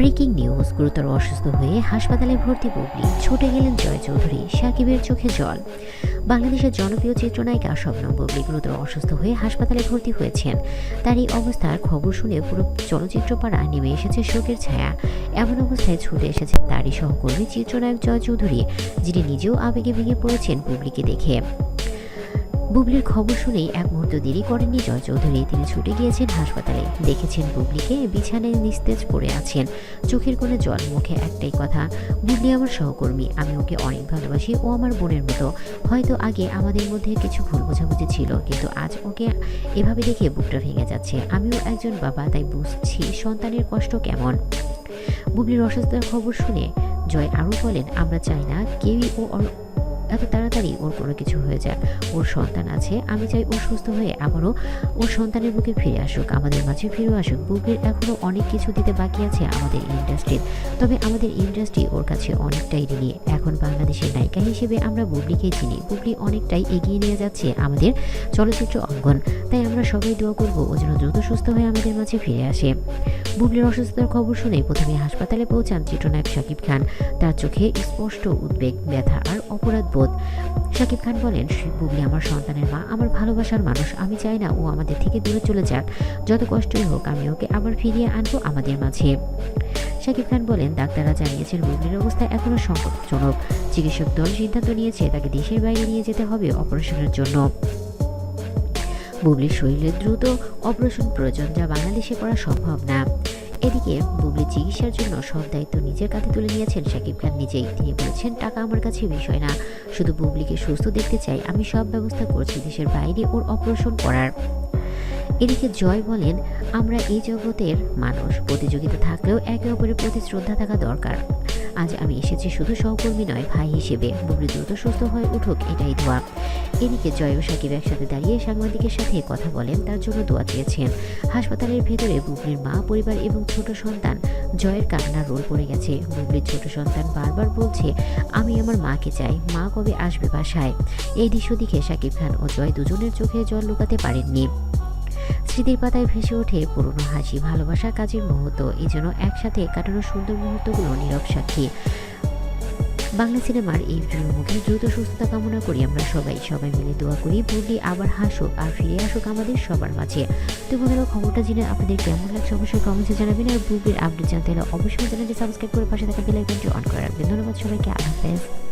Breaking news, গুরুতর অসুস্থ হয়ে হাসপাতালে ভর্তি বুবলি ছুটে গেলেন জয় চৌধুরী, সাকিবের চোখে জল। বাংলাদেশের জনপ্রিয় চিত্রনায়িকা স্বপ্নম বুবলি গুরুতর অসুস্থ হয়ে হাসপাতালে ভর্তি হয়েছেন। তার এই অবস্থার খবর শুনে পুরো চলচ্চিত্র পাড়া নেমে এসেছে শোকের ছায়া। এমন অবস্থায় ছুটে এসেছে তারই সহকর্মী চিত্রনায়ক জয় চৌধুরী, যিনি নিজেও আবেগে ভেঙে পড়েছেন বুবলিকে দেখে। বুবলির খবর শুনেই এক মুহূর্ত দেরি করেননি জয় চৌধুরী। তিনি ছুটে গিয়েছেন হাসপাতালে। দেখেছেন বুবলিকে বিছানায় নিস্তেজ পড়ে আছেন। চোখের কোণে জল, মুখে একটাই কথা, বুবলি আমার সহকর্মী, আমি ওকে অনেক ভালোবাসি, ও আমার বোনের মতো। হয়তো আগে আমাদের মধ্যে কিছু ভুল বোঝাবুঝি ছিল, কিন্তু আজ ওকে এভাবে দেখে বুকটা ভেঙে যাচ্ছে। আমিও একজন বাবা, তাই বুঝছি সন্তানের কষ্ট কেমন। বুবলির অসুস্থতার খবর শুনে জয় আরও বলেন, আমরা চাই না কেউই ও এত তাড়াতাড়ি ওর কোনো কিছু হয়ে যাক। ওর সন্তান আছে, আমি চাই ও সুস্থ হয়ে আবারও ওর সন্তানের বুকে ফিরে আসুক, আমাদের মাঝে ফিরে আসুক। বুকের এখনও অনেক কিছু দিতে বাকি আছে আমাদের ইন্ডাস্ট্রির তবে আমাদের ইন্ডাস্ট্রি ওর কাছে অনেকটাই ঋণী। এখন বাংলাদেশের নায়িকা হিসেবে আমরা বুবলিকে চিনি। বুবলি অনেকটাই এগিয়ে নিয়ে যাচ্ছে আমাদের চলচ্চিত্র অঙ্গন। তাই আমরা সবাই দোয়া করব ও যেন দ্রুত সুস্থ হয়ে আমাদের মাঝে ফিরে আসে। বুবলির অসুস্থতার খবর শুনে প্রথমে হাসপাতালে পৌঁছান চিত্রনায়ক শাকিব খান। তার চোখে স্পষ্ট উদ্বেগ, ব্যথা আর অপরাধ বোধ শাকিব খান বলেন, "সে- বুবলি আমার সন্তানের মা, আমার ভালোবাসার মানুষ। আমি চাই না ও আমাদের থেকে দূরে চলে যাক। যত কষ্টই হোক, আমি ওকে আবার ফিরিয়ে আনব আমাদের মাঝে। শাকিব খান বলেন, ডাক্তাররা জানিয়েছেন বুবলির অবস্থা এখনও সংকটজনক। চিকিৎসক দল সিদ্ধান্ত নিয়েছে তাকে দেশের বাইরে নিয়ে যেতে হবে অপারেশনের জন্য। বুবলির শরীরে দ্রুত অপারেশন প্রয়োজন যা বাংলাদেশে করা সম্ভব না। এদিকে বুবলির চিকিৎসার জন্য সব দায়িত্ব নিজের কাঁধে তুলে নিয়েছেন শাকিব খান। নিজেই তিনি বলেছেন, টাকা আমার কাছে বিষয় না। শুধু বুবলিকে সুস্থ দেখতে চাই। আমি সব ব্যবস্থা করছি দেশের বাইরে ওর অপারেশন করার। এদিকে জয় বলেন, আমরা এই জগতের মানুষ। প্রতিযোগিতা থাকলেও একে অপরের প্রতি শ্রদ্ধা থাকা দরকার। আজ আমি এসেছি শুধু সহকর্মী নয়, ভাই হিসেবে। বুবলি দ্রুত সুস্থ হয়ে উঠুক, এটাই দোয়া। এদিকে জয় ও সাকিব একসাথে দাঁড়িয়ে সাংবাদিকের সাথে কথা বলেন, তার জন্য দোয়া দিয়েছেন হাসপাতালের ভেতরে বুবলির মা, পরিবার এবং ছোট সন্তান, জয়ের কান্নার রোল পড়ে গেছে। বুবলির ছোট সন্তান বারবার বলছে, আমি আমার মাকে চাই, মা কবে আসবে বাসায়? এই দৃশ্য দেখে সাকিব খান ও জয় দুজনের চোখে জল লুকাতে পারেননি। স্মৃতির পাতায় ভেসে ওঠে পুরনো হাসি, ভালোবাসা, কাজের মুহূর্ত। এই জন্য একসাথে কাটানো সুন্দর মুহূর্তগুলো নীরব সাক্ষী। বাংলা সিনেমার এই মুখে দ্রুত সুস্থতা কামনা করি আমরা সবাই। সবাই মিলে দোয়া করি বুবলি আবার হাসুক আর ফিরে আসুক আমাদের সবার মাঝে। তো বন্ধুরা, খবরটা জেনে আপনাদের কেমন লাগছে অবশ্যই কমেন্টে জানাবেন আর বুবলির আপডেট জানতে হলে অবশ্যই চ্যানেলটি সাবস্ক্রাইব করে পাশে থাকা বেল আইকনটি অন করে রাখবেন। ধন্যবাদ সবাইকে, আল্লাহ হাফেজ।